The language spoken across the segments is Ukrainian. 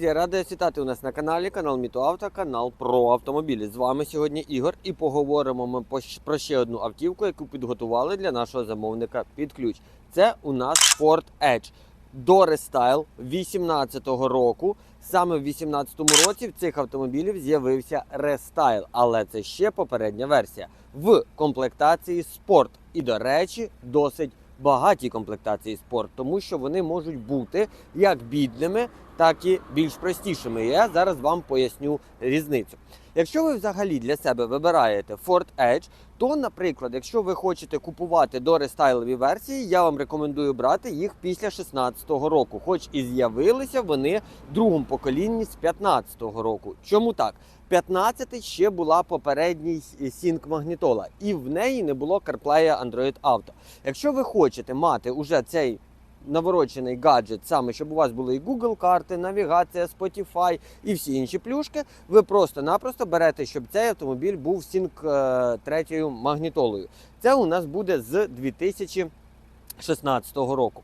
Друзі, радий вітати у нас на каналі, канал Мітоавто, канал про автомобілі. З вами сьогодні Ігор і поговоримо ми про ще одну автівку, яку підготували для нашого замовника під ключ. Це у нас Ford Edge. До рестайл 18-го року. Саме в 18-му році в цих автомобілів з'явився рестайл, але це ще попередня версія в комплектації спорт. І, до речі, досить багатій комплектації спорт, тому що вони можуть бути як бідними, так і більш простішими. Я зараз вам поясню різницю. Якщо ви взагалі для себе вибираєте Ford Edge, то, наприклад, якщо ви хочете купувати дорестайлові версії, я вам рекомендую брати їх після 16-го року, хоч і з'явилися вони в другому поколінні з 15-го року. Чому так? 15 ще була попередній Sync магнітола, і в неї не було CarPlay Android Auto. Якщо ви хочете мати уже цей наворочений гаджет, саме щоб у вас були і Google карти, навігація, Spotify і всі інші плюшки, ви просто-напросто берете, щоб цей автомобіль був Sync е, третьою магнітолою. Це у нас буде з 2016 року.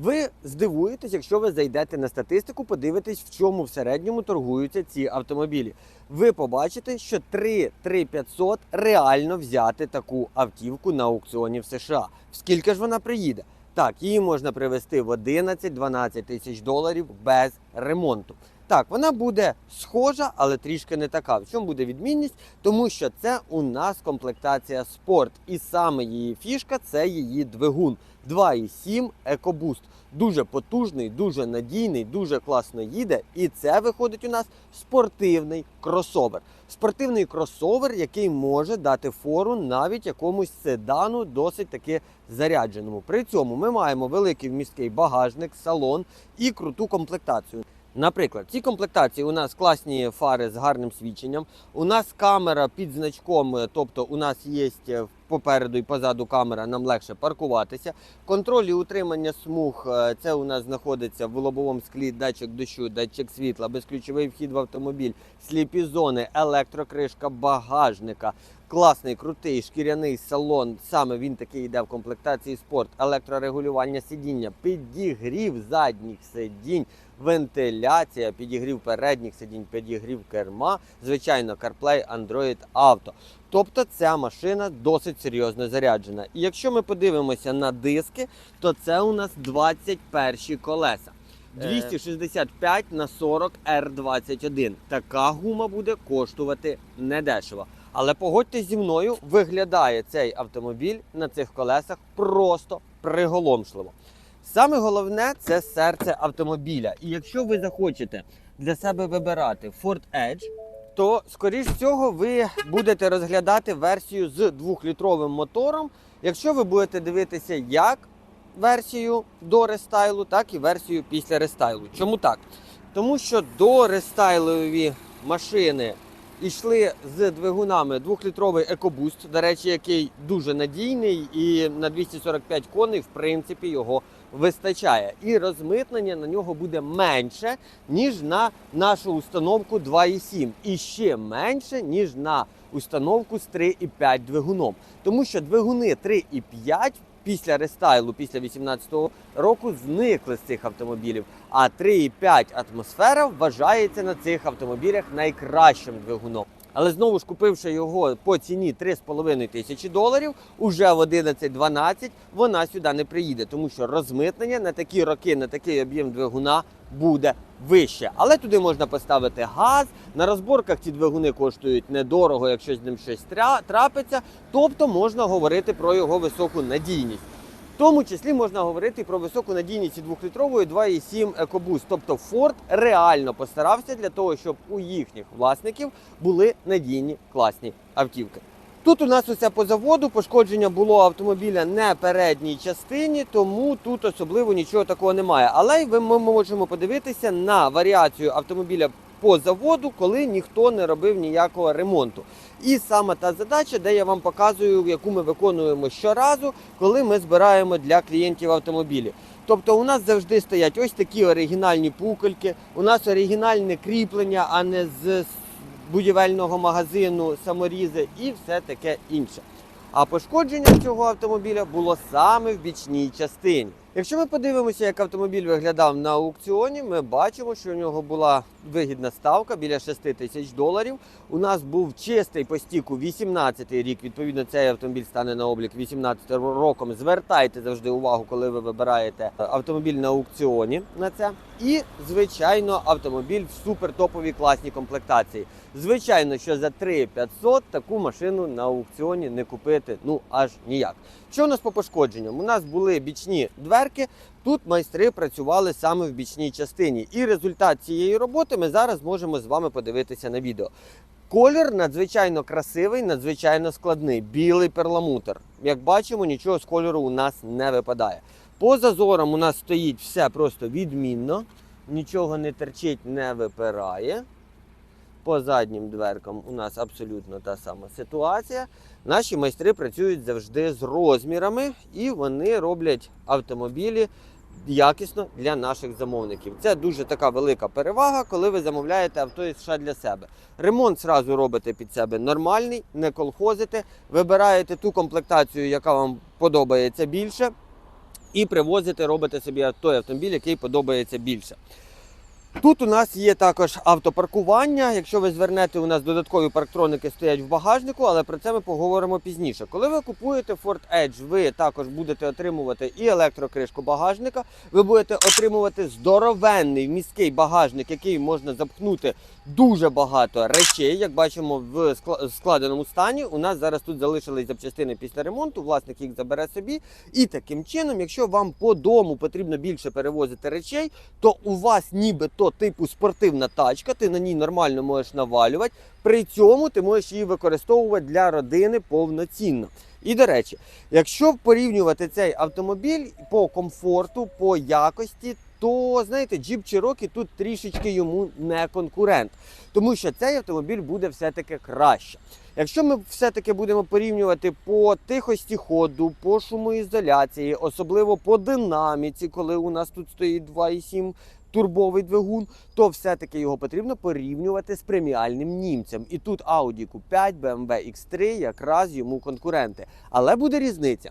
Ви здивуєтесь, якщо ви зайдете на статистику, подивитесь, в чому в середньому торгуються ці автомобілі. Ви побачите, що 3-3500 реально взяти таку автівку на аукціоні в США. Скільки ж вона приїде? Так, її можна привезти в 11-12 тисяч доларів без ремонту. Так, вона буде схожа, але трішки не така. В чому буде відмінність? Тому що це у нас комплектація спорт, і саме її фішка це її двигун 2,7 EcoBoost. Дуже потужний, дуже надійний, дуже класно їде. І це виходить у нас спортивний кросовер. Спортивний кросовер, який може дати фору навіть якомусь седану, досить таки зарядженому. При цьому ми маємо великий вмісткий багажник, салон і круту комплектацію. Наприклад, в цій комплектації у нас класні фари з гарним свідченням. У нас камера під значком, е, тобто у нас є е, попереду і позаду камера, нам легше паркуватися. Контроль і утримання смуг е, це у нас знаходиться в лобовому склі датчик дощу, датчик світла, безключовий вхід в автомобіль, сліпі зони, електрокришка багажника. Класний, крутий шкіряний салон. Саме він такий йде в комплектації спорт, електрорегулювання сидіння, підігрів задніх сидінь, вентиляція, підігрів передніх сидінь, підігрів керма, звичайно, CarPlay, Android Auto. Тобто ця машина досить серйозно заряджена. І якщо ми подивимося на диски, то це у нас 21 колеса. 265 на 40 R21. Така гума буде коштувати недешево. Але погодьтесь зі мною, виглядає цей автомобіль на цих колесах просто приголомшливо. Саме головне це серце автомобіля. І якщо ви захочете для себе вибирати Ford Edge, то скоріш всього ви будете розглядати версію з 2-літровим мотором. Якщо ви будете дивитися як версію до рестайлу, так і версію після рестайлу. Чому так? Тому що до рестайлові машини йшли з двигунами 2-літровий EcoBoost, до речі, який дуже надійний, і на 245 коней, в принципі, його вистачає. І розмитнення на нього буде менше, ніж на нашу установку 2,7. І ще менше, ніж на установку з 3,5 двигуном. Тому що двигуни 3,5 після рестайлу, після 2018 року, зникли з цих автомобілів. А 3,5 атмосфера вважається на цих автомобілях найкращим двигуном. Але знову ж купивши його по ціні 3,5 тисячі доларів, уже в 11-12 вона сюди не приїде, тому що розмитнення на такі роки, на такий об'єм двигуна буде вище. Але туди можна поставити газ. На розборках ці двигуни коштують недорого, якщо з ним щось трапиться. Тобто можна говорити про його високу надійність. Тому числі можна говорити про високу надійність і 2-літрової 2,7 EcoBoost. Тобто Ford реально постарався для того, щоб у їхніх власників були надійні класні автівки. Тут у нас усе по заводу, пошкодження було автомобіля не передній частині, тому тут особливо нічого такого немає. Але ми можемо подивитися на варіацію автомобіля по заводу, коли ніхто не робив ніякого ремонту. І саме та задача, де я вам показую, яку ми виконуємо щоразу, коли ми збираємо для клієнтів автомобілі. Тобто у нас завжди стоять ось такі оригінальні пукольки, у нас оригінальне кріплення, а не з будівельного магазину саморізи і все таке інше. А пошкодження цього автомобіля було саме в бічній частині. Якщо ми подивимося, як автомобіль виглядав на аукціоні, ми бачимо, що у нього була вигідна ставка біля 6 тисяч доларів. У нас був чистий по стіку 18 рік. Відповідно, цей автомобіль стане на облік 18 роком. Звертайте завжди увагу, коли ви вибираєте автомобіль на аукціоні на це. І, звичайно, автомобіль в супертоповій класній комплектації. Звичайно, що за 3500 таку машину на аукціоні не купити ну аж ніяк. Що у нас по пошкодженням? У нас були бічні дверки. Тут майстри працювали саме в бічній частині. І результат цієї роботи ми зараз можемо з вами подивитися на відео. Колір надзвичайно красивий, надзвичайно складний, білий перламутр. Як бачимо, нічого з кольору у нас не випадає. По зазорам у нас стоїть все просто відмінно, нічого не терчить, не випирає. По заднім дверкам у нас абсолютно та сама ситуація. Наші майстри працюють завжди з розмірами і вони роблять автомобілі якісно для наших замовників. Це дуже така велика перевага, коли ви замовляєте авто із США для себе. Ремонт зразу робите під себе нормальний, не колхозите, вибираєте ту комплектацію, яка вам подобається більше, і привозите, робите собі той автомобіль, який подобається більше. Тут у нас є також автопаркування. Якщо ви звернете, у нас додаткові парктроники стоять в багажнику, але про це ми поговоримо пізніше. Коли ви купуєте Ford Edge, ви також будете отримувати і електрокришку багажника, ви будете отримувати здоровенний міський багажник, який можна запхнути дуже багато речей. Як бачимо в складеному стані, у нас зараз тут залишились запчастини після ремонту. Власник їх забере собі. І таким чином, якщо вам по дому потрібно більше перевозити речей, то у вас нібито типу спортивна тачка, ти на ній нормально можеш навалювати. При цьому ти можеш її використовувати для родини повноцінно. І до речі, якщо порівнювати цей автомобіль по комфорту, по якості, то знаєте, Jeep Cherokee тут трішечки йому не конкурент, тому що цей автомобіль буде все-таки краще. Якщо ми все-таки будемо порівнювати по тихості ходу, по шумоізоляції, особливо по динаміці, коли у нас тут стоїть 2,7 турбовий двигун, то все-таки його потрібно порівнювати з преміальним німцем. І тут Audi Q5, BMW X3 якраз йому конкуренти. Але буде різниця.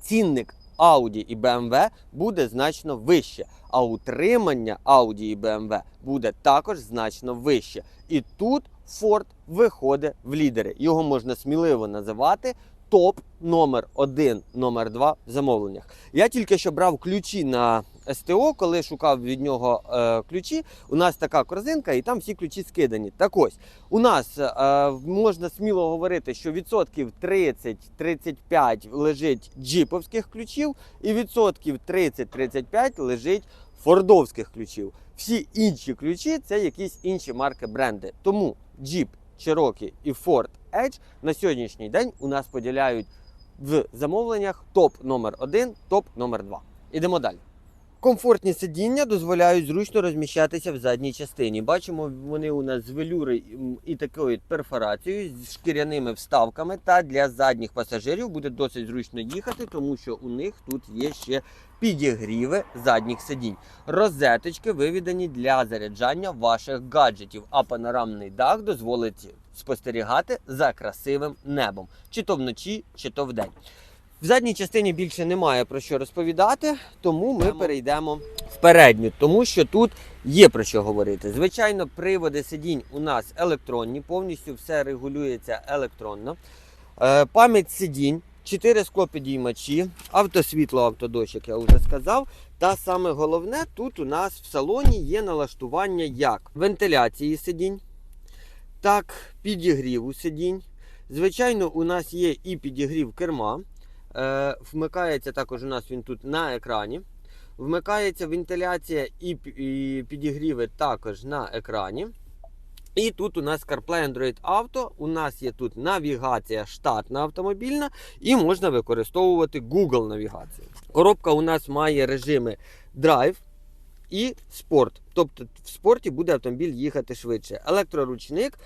Цінник Audi і BMW буде значно вище, а утримання Audi і BMW буде також значно вище. І тут Ford виходить в лідери. Його можна сміливо називати топ номер 1 номер 2 в замовленнях. Я тільки що брав ключі на СТО, коли шукав від нього е, ключі. У нас така корзинка, і там всі ключі скидані. Так ось, у нас е, можна сміло говорити, що відсотків 30-35 лежить джіповських ключів, і відсотків 30-35 лежить фордовських ключів. Всі інші ключі це якісь інші марки бренди. Тому Jeep, Cherokee і Ford Edge на сьогоднішній день у нас поділяють в замовленнях топ номер 1 топ номер 2 Ідемо далі. Комфортні сидіння дозволяють зручно розміщатися в задній частині. Бачимо, вони у нас з велюри і такою перфорацією, з шкіряними вставками. Та для задніх пасажирів буде досить зручно їхати, тому що у них тут є ще підігріви задніх сидінь. Розеточки виведені для заряджання ваших гаджетів, а панорамний дах дозволить спостерігати за красивим небом, чи то вночі, чи то вдень. В задній частині більше немає про що розповідати, тому ми перейдемо в передню, тому що тут є про що говорити. Звичайно, приводи сидінь у нас електронні, повністю все регулюється електронно. Е, пам'ять сидінь, 4 склопідіймачі, автосвітло, автодощ, як я вже сказав. Та саме головне, тут у нас в салоні є налаштування як вентиляції сидінь, так підігріву сидінь. Звичайно, у нас є і підігрів керма. Е, вмикається також у нас він тут на екрані. Вмикається вентиляція і, пі- підігріви також на екрані. І тут у нас CarPlay Android Auto. У нас є тут навігація штатна автомобільна, і можна використовувати Google навігацію. Коробка у нас має режими Drive і спорт. Тобто в спорті буде автомобіль їхати швидше. Електроручник,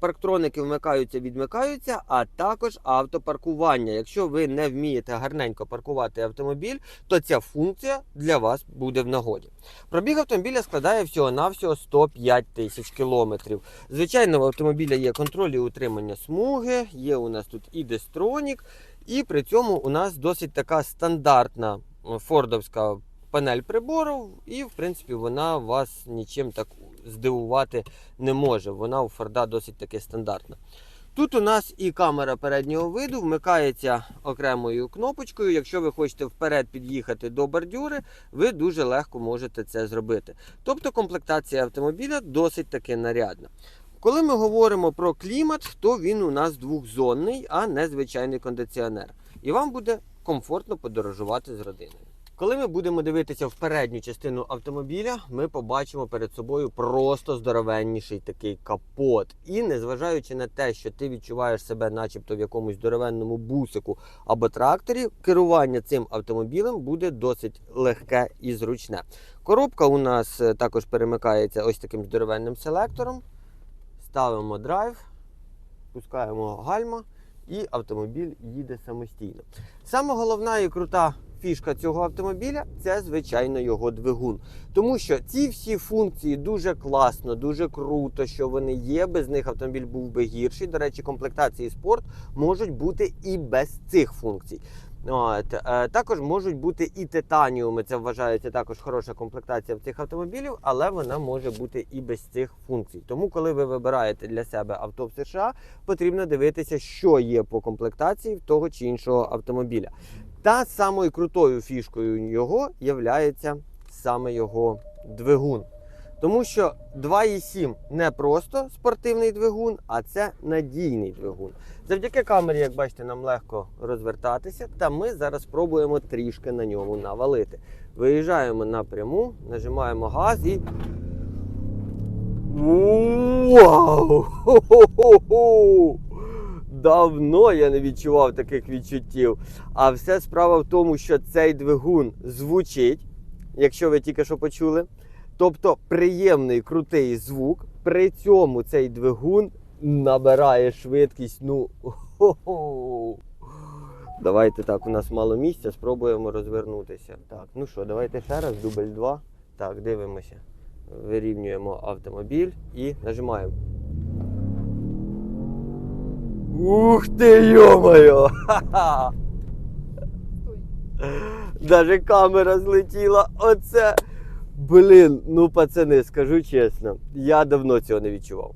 парктроники вмикаються, відмикаються, а також автопаркування. Якщо ви не вмієте гарненько паркувати автомобіль, то ця функція для вас буде в нагоді. Пробіг автомобіля складає всього-навсього 105 тисяч кілометрів. Звичайно, в автомобіля є контроль і утримання смуги, є у нас тут і дестронік, і при цьому у нас досить така стандартна фордовська панель приборів, і в принципі вона вас нічим так здивувати не може. Вона у Форда досить таки стандартна. Тут у нас і камера переднього виду вмикається окремою кнопочкою. Якщо ви хочете вперед під'їхати до бордюри, ви дуже легко можете це зробити. Тобто комплектація автомобіля досить таки нарядна. Коли ми говоримо про клімат, то він у нас двохзонний, а не звичайний кондиціонер. І вам буде комфортно подорожувати з родиною. Коли ми будемо дивитися в передню частину автомобіля, ми побачимо перед собою просто здоровенніший такий капот. І незважаючи на те, що ти відчуваєш себе, начебто, в якомусь здоровенному бусику або тракторі, керування цим автомобілем буде досить легке і зручне. Коробка у нас е, також перемикається ось таким здоровенним селектором. Ставимо драйв, пускаємо гальма, і автомобіль їде самостійно. Саме головна і крута фішка цього автомобіля це, звичайно, його двигун. Тому що ці всі функції дуже класно, дуже круто, що вони є. Без них автомобіль був би гірший. До речі, комплектації спорт можуть бути і без цих функцій. От, е, також можуть бути і титаніуми. Це вважається також хороша комплектація в цих автомобілів, але вона може бути і без цих функцій. Тому, коли ви вибираєте для себе авто в США, потрібно дивитися, що є по комплектації того чи іншого автомобіля. Та самою крутою фішкою його є саме його двигун. Тому що 2,7 не просто спортивний двигун, а це надійний двигун. Завдяки камері, як бачите, нам легко розвертатися, та ми зараз спробуємо трішки на ньому навалити. Виїжджаємо напряму, нажимаємо газ і. Вау! Хо-хо-хо-хо! Давно я не відчував таких відчуттів. А все справа в тому, що цей двигун звучить, якщо ви тільки що почули. Тобто приємний крутий звук. При цьому цей двигун набирає швидкість. Ну хо-хо. Давайте так, у нас мало місця, спробуємо розвернутися. Так, ну що, давайте ще раз, дубль 2. Так, дивимося. Вирівнюємо автомобіль і нажимаємо. Ух йо-моє! Ха-ха! Даже камера злетіла. Оце. Блін, ну пацани, скажу чесно, я давно цього не відчував.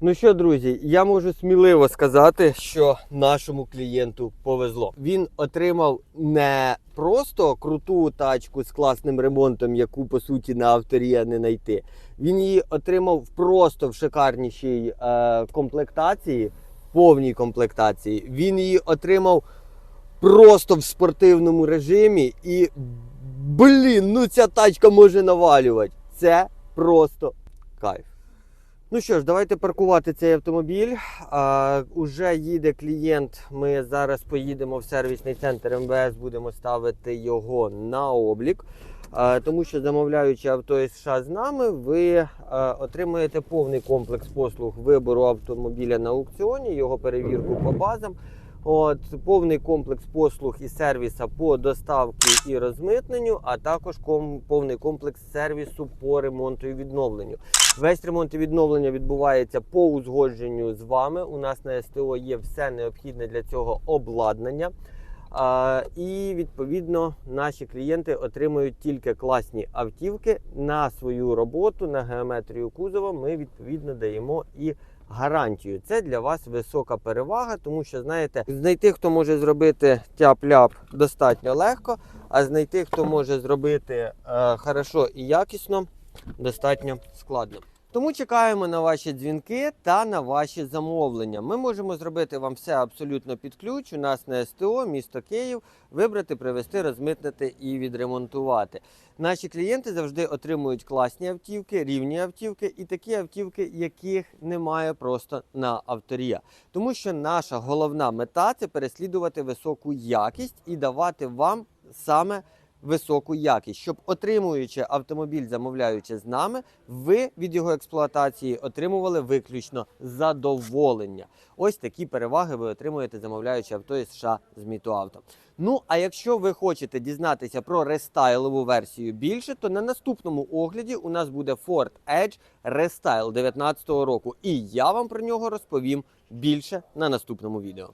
Ну що, друзі, я можу сміливо сказати, що нашому клієнту повезло. Він отримав не просто круту тачку з класним ремонтом, яку по суті на авторія не знайти. Він її отримав просто в шикарнішій е, комплектації, повній комплектації. Він її отримав просто в спортивному режимі і блін, ну ця тачка може навалювати. Це просто кайф. Ну що ж, давайте паркувати цей автомобіль. А, уже їде клієнт. Ми зараз поїдемо в сервісний центр МВС, будемо ставити його на облік. Тому що замовляючи авто із США з нами, ви отримуєте повний комплекс послуг вибору автомобіля на аукціоні, його перевірку по базам. От, повний комплекс послуг і сервіса по доставці і розмитненню, а також ком, повний комплекс сервісу по ремонту і відновленню. Весь ремонт і відновлення відбувається по узгодженню з вами. У нас на СТО є все необхідне для цього обладнання. І відповідно наші клієнти отримують тільки класні автівки на свою роботу, на геометрію кузова. Ми відповідно даємо і гарантію. Це для вас висока перевага, тому що знаєте, знайти, хто може зробити тяп-ляп достатньо легко, а знайти, хто може зробити е, хорошо і якісно, достатньо складно. Тому чекаємо на ваші дзвінки та на ваші замовлення. Ми можемо зробити вам все абсолютно під ключ. У нас на СТО, місто Київ, вибрати, привезти, розмитнити і відремонтувати. Наші клієнти завжди отримують класні автівки, рівні автівки і такі автівки, яких немає просто на авторія. Тому що наша головна мета це переслідувати високу якість і давати вам саме високу якість, щоб отримуючи автомобіль, замовляючи з нами, ви від його експлуатації отримували виключно задоволення. Ось такі переваги ви отримуєте, замовляючи авто із США з Мітуавто. Ну а якщо ви хочете дізнатися про рестайлову версію більше, то на наступному огляді у нас буде Ford Edge Restyle 2019 року, і я вам про нього розповім більше на наступному відео.